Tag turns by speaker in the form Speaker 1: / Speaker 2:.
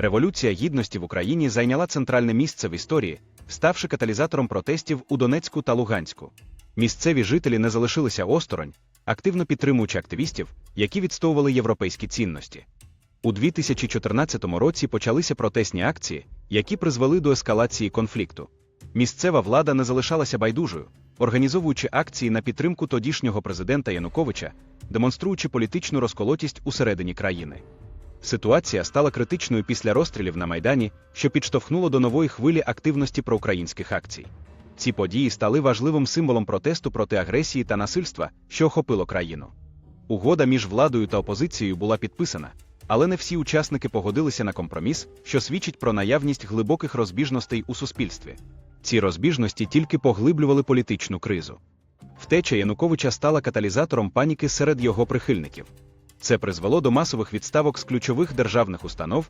Speaker 1: Революція гідності в Україні зайняла центральне місце в історії, ставши каталізатором протестів у Донецьку та Луганську. Місцеві жителі не залишилися осторонь, активно підтримуючи активістів, які відстоювали європейські цінності. У 2014 році почалися протестні акції, які призвели до ескалації конфлікту. Місцева влада не залишалася байдужою, організовуючи акції на підтримку тодішнього президента Януковича, демонструючи політичну розколотість усередині країни. Ситуація стала критичною після розстрілів на Майдані, що підштовхнуло до нової хвилі активності проукраїнських акцій. Ці події стали важливим символом протесту проти агресії та насильства, що охопило країну. Угода між владою та опозицією була підписана, але не всі учасники погодилися на компроміс, що свідчить про наявність глибоких розбіжностей у суспільстві. Ці розбіжності тільки поглиблювали політичну кризу. Втеча Януковича стала каталізатором паніки серед його прихильників. Це призвело до масових відставок з ключових державних установ,